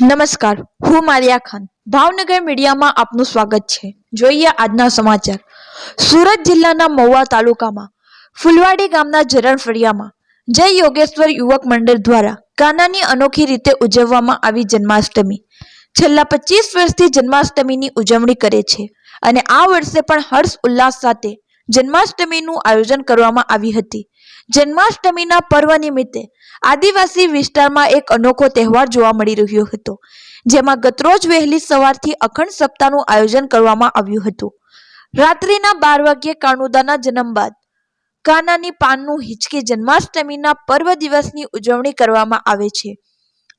નમસ્કાર, હું મારિયા ખાન. ભાવનગર મીડિયામાં આપનું સ્વાગત છે. જોઈએ આજના સમાચાર. સુરત જિલ્લાના મહુવા તાલુકામાં, ફુલવાડી ગામના જરણ ફળિયામાં જય યોગેશ્વર યુવક મંડળ દ્વારા કાનાની અનોખી રીતે ઉજવવામાં આવી જન્માષ્ટમી. છેલ્લા પચીસ વર્ષથી જન્માષ્ટમીની ઉજવણી કરે છે અને આ વર્ષે પણ હર્ષ ઉલ્લાસ સાથે જન્માષ્ટમીનું આયોજન કરવામાં આવી હતી. જન્માષ્ટમીના પર્વ નિમિત્તે આદિવાસી વિસ્તારમાં એક અનોખો તહેવાર જોવા મળી રહ્યો હતો, જેમાં ગતરોજ વહેલી સવારથી અખંડ સપ્તાહનું આયોજન કરવામાં આવ્યું હતું. રાત્રિના બાર વાગ્યે કાણુદાના જન્મ બાદ કાનાની પાનનું હિંચકી જન્માષ્ટમીના પર્વ દિવસની ઉજવણી કરવામાં આવે છે.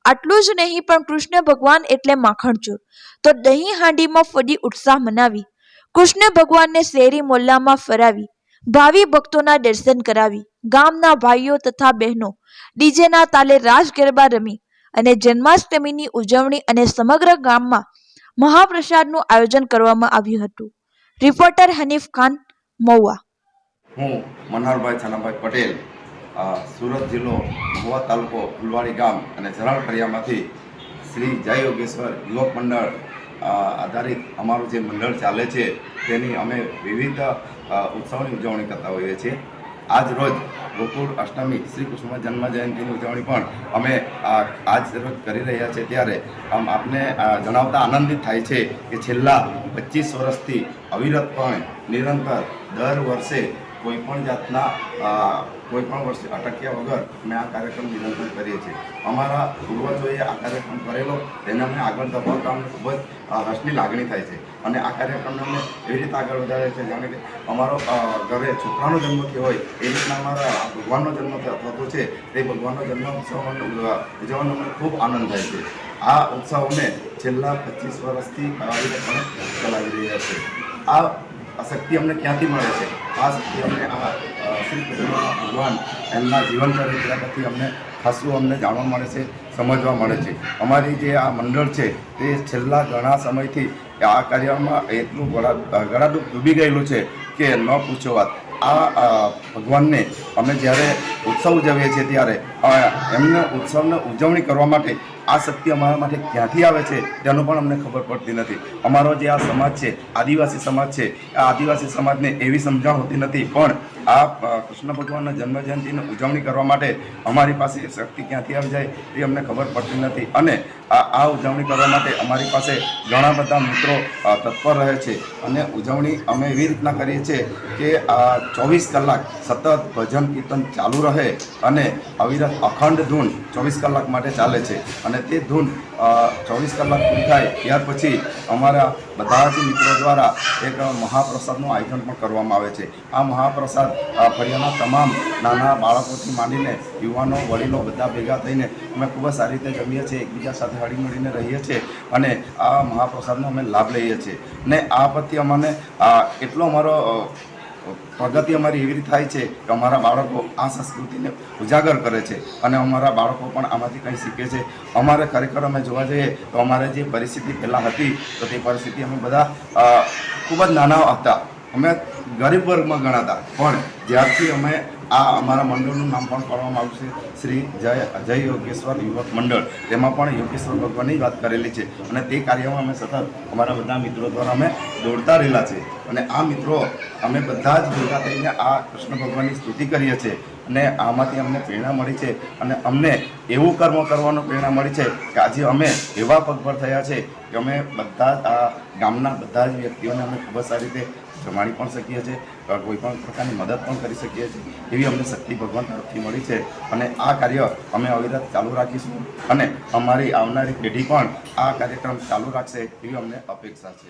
આટલું જ નહીં પણ કૃષ્ણ ભગવાન એટલે માખણચોર. તો દહીં હાંડીમાં ફરી ઉત્સાહ મનાવી કૃષ્ણ ભગવાનને શેરી મોલ્લામાં ફરાવી, ભાવિ ભક્તોના દર્શન કરાવી, ગામના ભાઈઓ તથા બહેનો, ડીજેના તાલે રાસ ગરબા રમી અને જન્માષ્ટમીની ઉજવણી અને સમગ્ર ગામમાં મહાપ્રસાદનું આયોજન કરવામાં આવ્યું હતું. રિપોર્ટર હનીફ ખાન, મહુવા. હું મનહરભાઈ છનાભાઈ પટેલ સુરત જિલ્લો મહુવા તાલુકો ફુલવાડી ગામ અને ફળિયામાંથી શ્રી જય યોગેશ્વર યુવક મંડળ આધારિત અમારું જે મંડળ ચાલે છે, તેની અમે વિવિધ ઉત્સવની ઉજવણી કરતા હોઈએ છીએ. આજ રોજ ગોકુળ અષ્ટમી શ્રી કૃષ્ણ જન્મ જયંતિની ઉજવણી પણ અમે આજ રોજ કરી રહ્યા છીએ. ત્યારે આમ આપને જણાવતા આનંદિત થાય છે કે છેલ્લા પચીસ વર્ષથી અવિરતપણે નિરંતર દર વર્ષે કોઈ પણ જાતના કોઈપણ કોઈ વર્ષે અટક્યા વગર અમે આ કાર્યક્રમ નિરંતર કરીએ છીએ. અમારા પૂર્વજોએ આ કાર્યક્રમ કરેલો, તેને અમને આગળ ધપાવતા અમને ખૂબ જ રસની લાગણી થાય છે. અને આ કાર્યક્રમને અમને એવી રીતે આગળ વધારે છે જાણે કે અમારો ઘરે છોકરાનો જન્મ થયો હોય, એ રીતના અમારા ભગવાનનો જન્મ થતો છે. તે ભગવાનનો જન્મ ઉત્સવ ઉજવવાનો અમને ખૂબ આનંદ થાય છે. આ ઉત્સવ અમે છેલ્લા પચીસ વર્ષથી ચલાવી રહ્યા છે. આ શક્તિ અમને ક્યાંથી મળે છે? શક્તિ અમને આ શ્રી કૃષ્ણ ભગવાન એમના જીવન ચરિત્ર પરથી અમને ખાસું અમને જાણવા મળે છે, સમજવા મળે છે. અમારી જે આ મંડળ છે તે છેલ્લા ઘણા સમયથી આ કાર્યમાં એટલું ગળા, ગળાડૂબ ડૂબી ગયેલું છે કે ન પૂછો વાત. આ ભગવાનને અમે જ્યારે ઉત્સવ ઉજવીએ છીએ ત્યારે એમને ઉત્સવને ઉજવણી કરવા માટે આ શક્તિ અમારા માટે ક્યાંથી આવે છે તેનું પણ અમને ખબર પડતી નથી. અમારો જે આ સમાજ છે, આદિવાસી સમાજ છે, આ આદિવાસી સમાજને એવી સમજણ હોતી નથી. પણ આ કૃષ્ણ ભગવાનના જન્મજયંતિની ઉજવણી કરવા માટે અમારી પાસે શક્તિ ક્યાંથી આવી જાય એ અમને ખબર પડતી નથી. અને આ ઉજવણી કરવા માટે અમારી પાસે ઘણા બધા મિત્રો તત્પર રહે છે. અને ઉજવણી અમે એવી રીતના કરીએ છીએ કે આ ચોવીસ કલાક સતત ભજન કીર્તન ચાલુ રહે અને અવિરત અખંડ ધૂન ચોવીસ કલાક માટે ચાલે છે. અને તે ધૂન ચોવીસ કલાક પૂરી થાય ત્યાર પછી અમારા બધા જ મિત્રો દ્વારા એક મહાપ્રસાદનું આયોજન પણ કરવામાં આવે છે. આ મહાપ્રસાદ ફરિયાના તમામ નાના બાળકોથી માંડીને યુવાનો, વડીલો બધા ભેગા થઈને અમે ખૂબ જ સારી રીતે જમીએ છીએ. એકબીજા સાથે હળી મળીને રહીએ છીએ અને આ મહાપ્રસાદનો અમે લાભ લઈએ છીએ. ને આ પ્રત્યે અમને એટલો અમારો પ્રગતિ અમારી એવી રીતે થાય છે કે અમારા બાળકો આ સંસ્કૃતિને ઉજાગર કરે છે અને અમારા બાળકો પણ આમાંથી કંઈ શીખે છે. અમારે ખરેખર અમે જોવા જઈએ તો અમારે જે પરિસ્થિતિ પહેલાં હતી, તો તે પરિસ્થિતિ અમે બધા ખૂબ જ નાના હતા. અમે ગરીબ વર્ગમાં ગણાતા. પણ જ્યારથી અમે આ અમારા મંડળનું નામ પણ પાડવામાં આવ્યું છે. શ્રી જય જય યોગેશ્વર યુવક મંડળ. તેમાં પણ યોગેશ્વર ભગવાનની વાત કરેલી છે. અને તે કાર્યમાં અમે સતત અમારા બધા મિત્રો દ્વારા અમે દોડતા રહેલા છે. અને આ મિત્રો અમે બધા જ ભેગા થઈને આ કૃષ્ણ ભગવાનની સ્તુતિ કરીએ છીએ. અને આમાંથી અમને પ્રેરણા મળી છે. અને અમને એવું કર્મ કરવાનું પ્રેરણા મળી છે કે આજે અમે એવા પગભર થયા છે કે અમે બધા આ ગામના બધા જ વ્યક્તિઓને અમે ખૂબ જ સારી રીતે જમાડી પણ શકીએ છીએ કોઈ પણ પ્રકારની મદદ પણ કરી શકીએ છીએ, એવી અમને શક્તિ ભગવાન તરફથી મળી છે. અને આ કાર્ય અમે અવિરત ચાલુ રાખીશું અને અમારી આવનારી પેઢી પણ આ કાર્યક્રમ ચાલુ રાખશે એવી અમને અપેક્ષા છે.